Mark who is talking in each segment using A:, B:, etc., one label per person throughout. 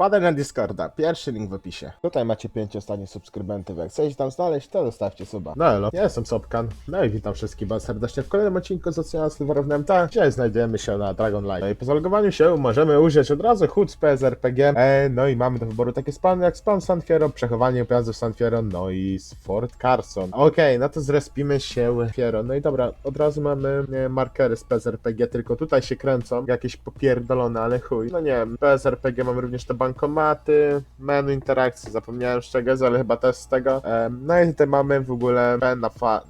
A: Wpadaj na Discorda, pierwszy link w opisie. Tutaj macie pięć ostatnich subskrybentów, jak chcecie tam znaleźć, to zostawcie suba. No elo, ja jestem Sopkan, no i witam wszystkich bardzo serdecznie w kolejnym odcinku z Oceanu Silverów MT. Dzisiaj znajdujemy się na Dragon Line. No i po zalogowaniu się możemy użyć od razu HUD z PSRPG, e, no i mamy do wyboru takie spawny jak spawn San Fierro, przechowanie pojazdów San Fierro, no i z Fort Carson. Okej, no to zrespimy się Fierro, no i dobra, od razu mamy markery z PSRPG, tylko tutaj się kręcą, jakieś popierdolone, ale chuj. No nie wiem, PSRPG mamy również te bankomaty, menu interakcji, zapomniałem z czego jest, ale chyba też z tego. No i tutaj mamy w ogóle na,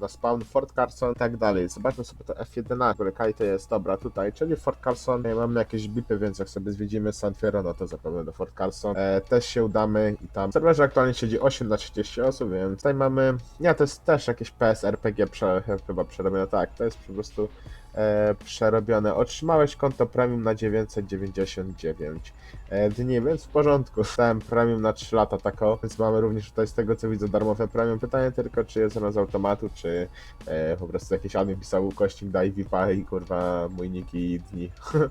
A: na spawn Fort Carson i tak dalej. Zobaczmy sobie to F11, w ogóle kaj to jest, dobra, tutaj, czyli Fort Carson, e, mamy jakieś bipy, więc jak sobie zwiedzimy San Fierro, no to zapewne do Fort Carson. E, też się udamy i tam. Serwerze aktualnie siedzi 8 na 30 osób, więc tutaj mamy, nie, to jest też jakieś PSRPG prze, chyba przerobione, tak, to jest po prostu e, przerobione. Otrzymałeś konto premium na 999 e, dni, więc w porządku. Stałem premium na 3 lata tako, więc mamy również tutaj z tego co widzę darmowe premium. Pytanie tylko, czy jest ono z automatu, czy e, po prostu jakiś admin pisał ukośnik daj VIPa i kurwa mój nick i dni.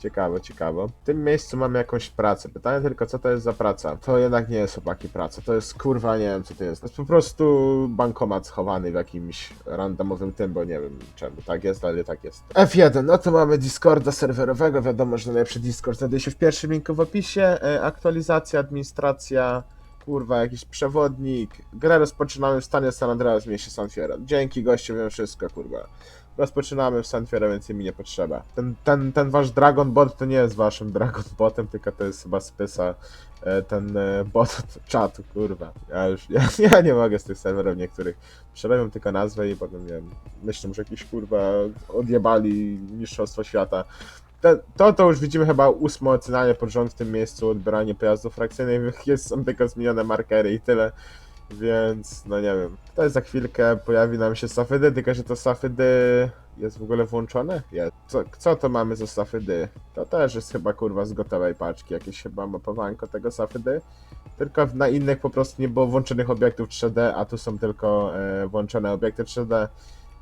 A: Ciekawe, ciekawe. W tym miejscu mamy jakąś pracę. Pytanie tylko, co to jest za praca? To jednak nie jest chłopaki praca. To jest kurwa, nie wiem co to jest. To jest po prostu bankomat schowany w jakimś randomowym tym, bo nie wiem czemu tak jest, ale tak jest. F1, no to mamy Discorda serwerowego. Wiadomo, że najlepszy Discord znajduje się w pierwszym linku w opisie. E, aktualizacja, administracja. Kurwa, jakiś przewodnik. Grę rozpoczynamy w stanie San Andreas w mieście San Fierro. Dzięki gościu, wiem wszystko, kurwa. Rozpoczynamy w San Fierro, więc mi nie potrzeba. Ten, ten, ten wasz Dragon Bot to nie jest waszym Dragon Botem, tylko to jest chyba spysa. e, Ten e, bot czatu, kurwa. Ja już, ja, ja nie mogę z tych serwerów niektórych. Przerabiam tylko nazwę i potem, wiem, myślę, że jakiś kurwa odjebali mistrzostwo świata. To, to już widzimy chyba ósme ocenianie pod rząd w tym miejscu, odbieranie pojazdów frakcyjnych, jest, są tylko zmienione markery i tyle. Więc, no nie wiem. Tutaj za chwilkę pojawi nam się Safydy, tylko że to Safydy jest w ogóle włączone? Jest. Co, co to mamy za Safydy? To też jest chyba kurwa z gotowej paczki, jakieś chyba mapowanko tego Safydy. Tylko na innych po prostu nie było włączonych obiektów 3D, a tu są tylko e, włączone obiekty 3D.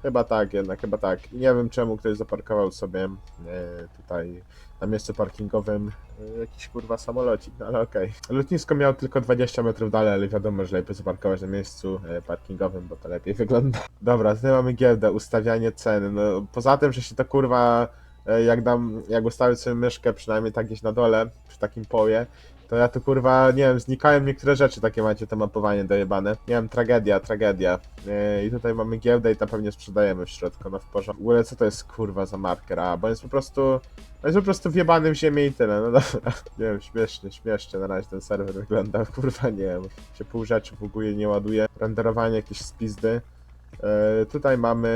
A: Chyba tak jednak, chyba tak. Nie wiem czemu ktoś zaparkował sobie e, tutaj na miejscu parkingowym e, jakiś kurwa samolocik, no ale okej. Lotnisko miało tylko 20 metrów dalej, ale wiadomo, że lepiej zaparkować na miejscu e, parkingowym, bo to lepiej wygląda. Dobra, tutaj mamy giełdę, ustawianie ceny. No poza tym, że się to kurwa e, jak dam, jak ustawię sobie myszkę przynajmniej tak gdzieś na dole, przy takim poje, to ja tu kurwa, nie wiem, znikają niektóre rzeczy, takie macie to mapowanie dojebane. Nie wiem, tragedia, tragedia. Yy, I tutaj mamy giełdę i tam pewnie sprzedajemy w środku, no w porządku. W ogóle co to jest kurwa za marker? A, bo jest po prostu, on jest po prostu wjebany w ziemię i tyle, no dobra. Nie wiem, śmiesznie, śmiesznie na razie ten serwer wygląda, kurwa nie wiem, się pół rzeczy ogóle nie ładuje. Renderowanie jakieś spizdy. E, tutaj mamy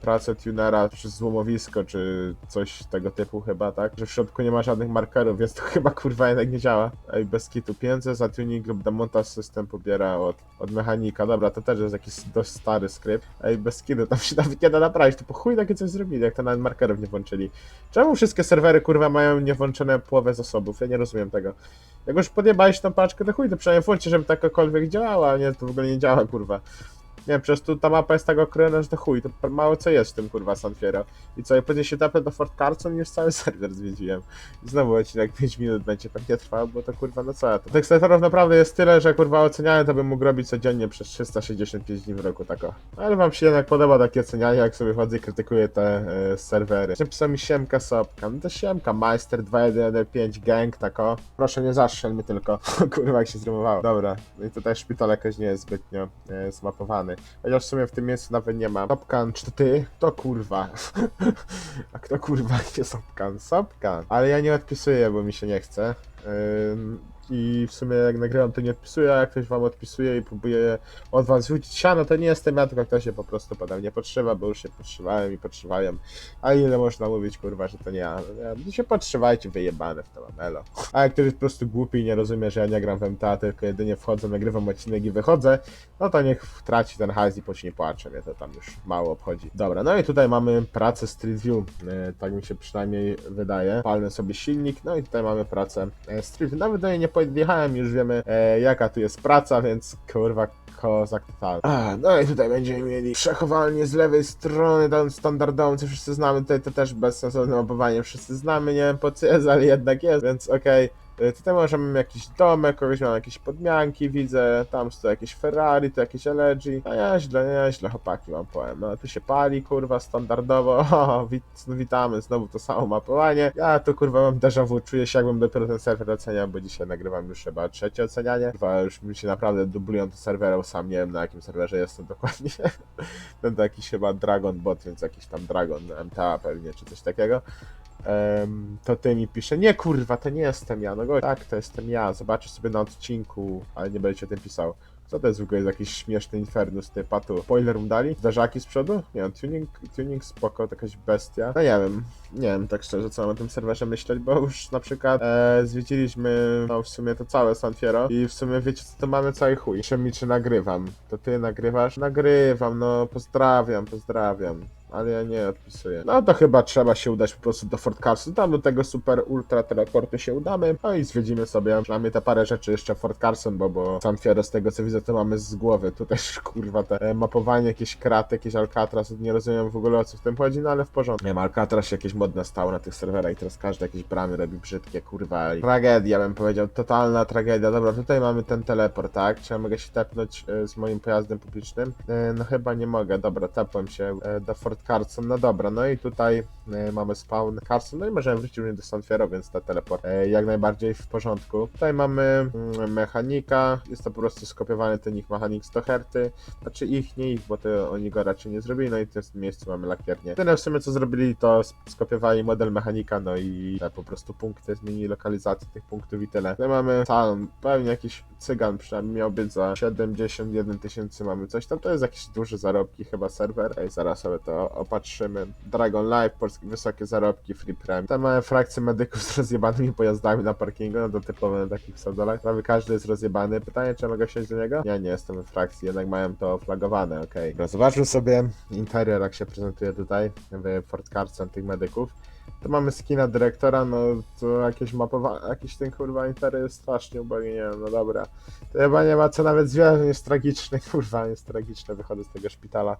A: pracę tunera przez złomowisko, czy coś tego typu chyba, tak? Że w środku nie ma żadnych markerów, więc to chyba kurwa jednak nie działa. Ej, bez kitu. Pieniądze za tuning lub demontaż system pobiera od, od mechanika. Dobra, to też jest jakiś dość stary skrypt. Ej, bez kitu, tam się nawet nie da naprawić. To po chuj takie coś zrobili, jak to nawet markerów nie włączyli. Czemu wszystkie serwery kurwa mają niewłączone połowę zasobów? Ja nie rozumiem tego. Jak już podjebałeś tą paczkę, to chuj, to przynajmniej włączcie, żeby takokolwiek działała, nie, to w ogóle nie działa, kurwa. Nie przecież tu ta mapa jest tak okrojona, że to chuj, to mało co jest w tym kurwa San Fierro. I co, ja później się tapę do Fort Carson i już cały serwer zwiedziłem. I znowu odcinek 5 minut będzie pewnie trwał, bo to kurwa no co to. Tych naprawdę jest tyle, że kurwa oceniałem to bym mógł robić codziennie przez 365 dni w roku, tako. Ale wam się jednak podoba takie ocenianie, jak sobie chodzę i krytykuję te e, serwery. Napisał mi Siemka Sopka, no to Siemka, Majster 2115 Gang, tako. Proszę nie zastrzel mnie tylko, kurwa jak się zrymowało. Dobra, no i tutaj szpital jakoś nie jest zbytnio e, zmapowany. Chociaż w sumie w tym miejscu nawet nie ma. Sopkan, czy ty? To kurwa. A kto kurwa jest Sopkan? Sopkan. Ale ja nie odpisuję, bo mi się nie chce. I w sumie jak nagrywam to nie odpisuję, a jak ktoś wam odpisuje i próbuje od was zwrócić siano, to nie jestem ja, tylko ktoś się po prostu pode mnie podszywa, bo już się podszywałem i podszywają. A ile można mówić kurwa, że to nie ja? Nie, się podszywajcie wyjebane w to mamelo. A jak ktoś jest po prostu głupi i nie rozumie, że ja nie gram w MTA, tylko jedynie wchodzę, nagrywam odcinek i wychodzę, no to niech traci ten hajs i później płacze, mnie to tam już mało obchodzi. Dobra, no i tutaj mamy pracę Street View, e, tak mi się przynajmniej wydaje. Palmy sobie silnik, no i tutaj mamy pracę e, View. Nawet do niej nie podjechałem, już wiemy e, jaka tu jest praca, więc kurwa kozak totalny. A, no i tutaj będziemy mieli przechowalnię z lewej strony, tam standardową, co wszyscy znamy, tutaj to też bezsensowne mapowanie, wszyscy znamy, nie wiem po co jest, ale jednak jest, więc okej. Y, Tutaj może mamy jakiś domek, kogoś mam jakieś podmianki, widzę, tam są jakieś Ferrari, tu jakieś LG, no nieźle, nieźle, chłopaki wam powiem, no tu się pali, kurwa, standardowo, o, wit, no, witamy, znowu to samo mapowanie, ja tu kurwa mam déjà vu, czuję się jakbym dopiero ten serwer oceniał, bo dzisiaj nagrywam już chyba trzecie ocenianie, kurwa, już mi się naprawdę dublują te serwery, sam nie wiem na jakim serwerze jestem dokładnie, to jakiś chyba Dragon Bot, więc jakiś tam Dragon MTA pewnie, czy coś takiego, to ty mi pisze, nie kurwa, to nie jestem ja, no go, tak, to jestem ja, zobaczysz sobie na odcinku, ale nie będę ci o tym pisał. Co to jest w ogóle jest jakiś śmieszny infernus, ty patu? Spoiler mu dali? Zdarzaki z przodu? Nie wiem, tuning, tuning spoko, jakaś bestia. No nie wiem, nie wiem tak szczerze, co mam o tym serwerze myśleć, bo już na przykład e, zwiedziliśmy, no w sumie to całe Sanfiero i w sumie wiecie co, to mamy cały chuj. Pisze mi, czy nagrywam. To ty nagrywasz? Nagrywam, no pozdrawiam, pozdrawiam. Ale ja nie odpisuję. No to chyba trzeba się udać po prostu do Fort Carson. Tam do tego super ultra teleportu się udamy. No i zwiedzimy sobie przynajmniej te parę rzeczy jeszcze Fort Carson, bo, bo San Fierro z tego co widzę to mamy z głowy. Tu też kurwa te e, mapowanie, jakieś kraty, jakieś Alcatraz. Nie rozumiem w ogóle o co w tym chodzi, no ale w porządku. Nie wiem, Alcatraz jakieś modne stało na tych serwerach i teraz każdy jakieś bramy robi brzydkie, kurwa. I tragedia bym powiedział, totalna tragedia. Dobra, tutaj mamy ten teleport, tak? Czy ja mogę się tepnąć e, z moim pojazdem publicznym? E, No chyba nie mogę, dobra, tepłem się do Fort Carson, no dobra, no i tutaj e, mamy spawn Carson, no i możemy wrócić do San Fierro, więc ta teleport e, jak najbardziej w porządku. Tutaj mamy mm, mechanika, jest to po prostu skopiowany ten ich mechanik z Herty, znaczy ich, nie ich, bo to oni go raczej nie zrobili, no i w tym miejscu mamy lakiernię. Tyle w sumie co zrobili, to sk- skopiowali model mechanika, no i po prostu punkty, zmienili lokalizację tych punktów i tyle. Tutaj mamy salon, pewnie jakiś cygan przynajmniej miał być za 71 tysięcy mamy coś tam, to jest jakieś duże zarobki chyba serwer. Ej, zaraz sobie to opatrzymy. Dragon Life, polskie wysokie zarobki, free prem. Tam mamy frakcję medyków z rozjebanymi pojazdami na parkingu, no to typowe na takich sodolach. Prawie każdy jest rozjebany. Pytanie, czy mogę wsiąść do niego? Ja nie jestem w frakcji, jednak mają to flagowane, okej. Okay. Zobaczmy sobie interior, jak się prezentuje tutaj w Fort Carson tych medyków. To mamy skina dyrektora, no to jakieś mapowanie, jakiś ten kurwa interior jest strasznie ubogi, nie wiem, no dobra. To chyba nie ma co nawet zwierzę, jest tragiczny, kurwa, jest tragiczny, wychodzę z tego szpitala.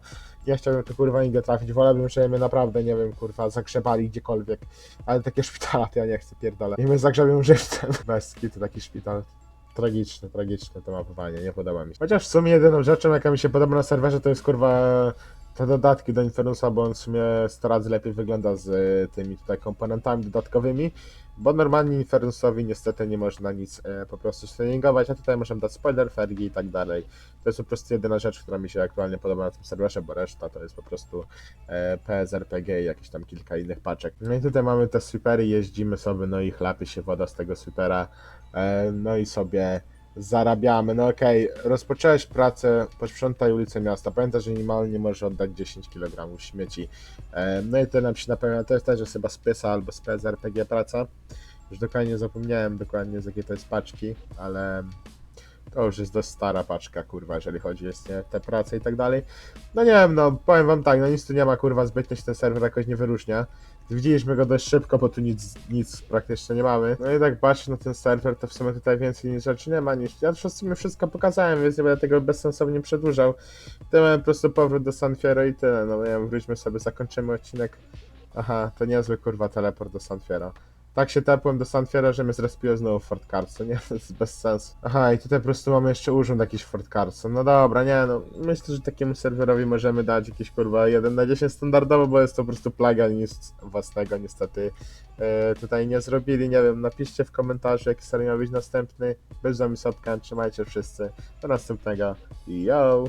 A: Nie chciałbym tu kurwa nigdzie trafić, wolałbym, żeby mnie naprawdę, nie wiem, kurwa, zagrzebali gdziekolwiek. Ale takie szpitala to ja nie chcę, pierdolę. Niech mnie zagrzebią żywcem. Bez to taki szpital. Tragiczne, tragiczne to mapowanie, nie podoba mi się. Chociaż w sumie jedyną rzeczą, jaka mi się podoba na serwerze, to jest kurwa te dodatki do Infernusa, bo on w sumie 100 razy lepiej wygląda z y, tymi tutaj komponentami dodatkowymi, bo normalnie Infernusowi niestety nie można nic e, po prostu streamingować, a tutaj możemy dać spoiler, fergi i tak dalej. To jest po prostu jedyna rzecz, która mi się aktualnie podoba na tym serwerze, bo reszta to jest po prostu e, PSRPG i jakieś tam kilka innych paczek. No i tutaj mamy te sweepery, jeździmy sobie, no i chlapie się woda z tego sweepera, e, no i sobie zarabiamy. No okej, rozpocząłeś pracę, posprzątaj ulicę miasta. Pamiętaj, że minimalnie możesz oddać 10 kg śmieci. E, no i to nam się na pewno, to jest też jest chyba z albo z PSRPG praca. Już dokładnie zapomniałem dokładnie z jakiej to jest paczki, ale to już jest dość stara paczka, kurwa, jeżeli chodzi o te prace i tak dalej. No nie wiem, no powiem wam tak, no nic tu nie ma, kurwa, zbytnio się ten serwer jakoś nie wyróżnia. Widzieliśmy go dość szybko, bo tu nic, nic praktycznie nie mamy. No i tak patrzę na ten serwer, to w sumie tutaj więcej nic rzeczy nie ma niż... Ja w sumie wszystko pokazałem, więc nie będę tego bezsensownie przedłużał. To mamy po prostu powrót do San Fierro i tyle. No nie wiem, wróćmy sobie, zakończymy odcinek. Aha, to niezły kurwa teleport do San Fierro. Tak się tepłem do San Fierro, że mnie zrespiło znowu w Fort Carson, nie? To jest bez sensu. Aha, i tutaj po prostu mamy jeszcze urząd jakiś Fort Carson. No dobra, nie no. Myślę, że takiemu serwerowi możemy dać jakieś kurwa 1 na 10 standardowo, bo jest to po prostu plaga, nic własnego niestety e, tutaj nie zrobili. Nie wiem, napiszcie w komentarzu, jaki serii miał być następny. Bez wami Sopkan, trzymajcie wszyscy. Do następnego. Yo!